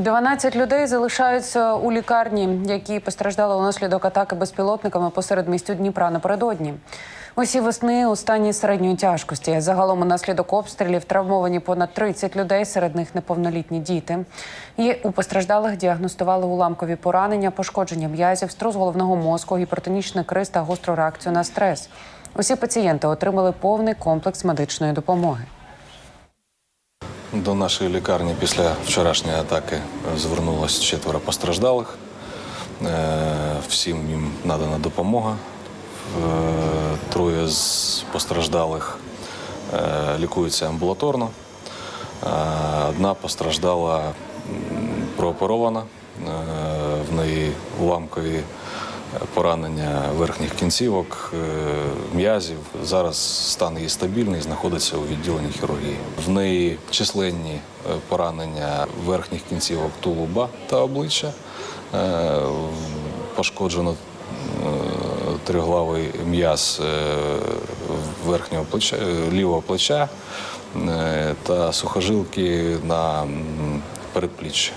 12 людей залишаються у лікарні, які постраждали унаслідок атаки безпілотниками посеред містю Дніпра напередодні. Усі весни у стані середньої тяжкості. Загалом унаслідок обстрілів травмовані понад 30 людей, серед них неповнолітні діти. І у постраждалих діагностували уламкові поранення, пошкодження м'язів, струс головного мозку, гіпертонічний криз та гостру реакцію на стрес. Усі пацієнти отримали повний комплекс медичної допомоги. До нашої лікарні після вчорашньої атаки звернулося четверо постраждалих. Е, Всім їм надана допомога. Е, Троє з постраждалих е, лікуються амбулаторно. Одна постраждала прооперована. В неї уламкові поранення верхніх кінцівок, м'язів. Зараз стан її стабільний, знаходиться у відділенні хірургії. В неї численні е, поранення верхніх кінцівок тулуба та обличчя. Е, Пошкоджено е, триглавий м'яз верхнього плеча, лівого плеча та сухожилки на передпліччі.